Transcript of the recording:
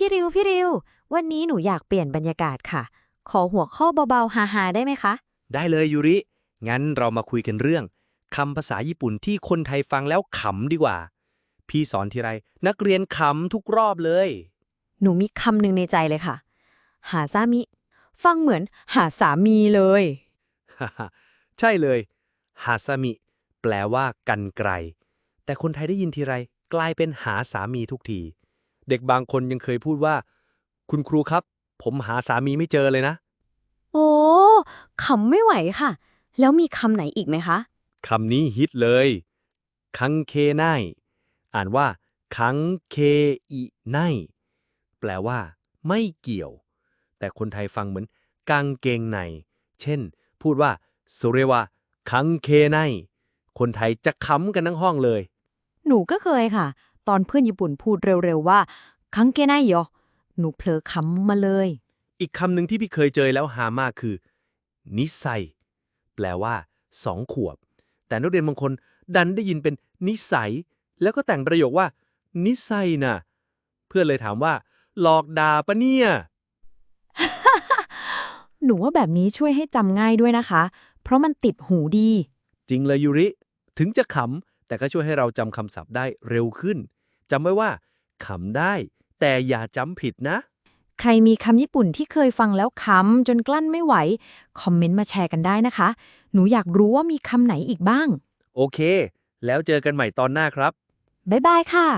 พี่ริวพี่ริว วันนี้หนูอยากเปลี่ยนบรรยากาศค่ะ ขอหัวข้อเบาๆฮาๆได้ไหมคะ ได้เลยยูริ งั้นเรามาคุยกันเรื่องคำภาษาญี่ปุ่นที่คนไทยฟังแล้วขำดีกว่า พี่สอนทีไร นักเรียนขำทุกรอบเลย หนูมีคำหนึ่งในใจเลยค่ะ หาซามิ ฟังเหมือนหาสามีเลยฮ่าฮ่าใช่เลยฮาซามิ แปลว่ากันไกล แต่คนไทยได้ยินทีไร กลายเป็นหาสามีทุกที เด็กบางคนยังเคยพูดว่า คุณครูครับ ผมหาสามีไม่เจอเลยนะ โอ้ขำไม่ไหวค่ะ แล้วมีคำไหนอีกไหมคะ คำนี้ฮิตเลย คังเคไนอ่านว่าคังเคอิไนแปลว่า ไม่เกี่ยว แต่คนไทยฟังเหมือนกางเกงใน เช่น พูดว่าสุเรวะคังเคไนคนไทยจะขำกันทั้งห้องเลย หนูก็เคยค่ะ ตอนเพื่อนญี่ปุ่นพูดเร็วๆว่า คังเกนายโยหนูเผลอคำมาเลย อีกคำหนึ่งที่พี่เคยเจอแล้วหามากคือ นิสัย แปลว่าสองขวบ แต่นักเรียนบางคนดันได้ยินเป็นนิสัย แล้วก็แต่งประโยคว่า นิสัยน่ะ เพื่อนเลยถามว่า หลอกด่าปะเนี่ย หนูว่าแบบนี้ช่วยให้จำง่ายด้วยนะคะ เพราะมันติดหูดี จริงเลยยูริ ถึงจะขำแต่ก็ช่วยให้เราจำคำศัพท์ได้เร็วขึ้น จำไว้ว่าขำได้ แต่อย่าจำผิดนะ ใครมีคำญี่ปุ่นที่เคยฟังแล้วคำจนกลั้นไม่ไหว คอมเมนต์มาแชร์กันได้นะคะ หนูอยากรู้ว่ามีคำไหนอีกบ้าง โอเค แล้วเจอกันใหม่ตอนหน้าครับ บ๊ายบายค่ะ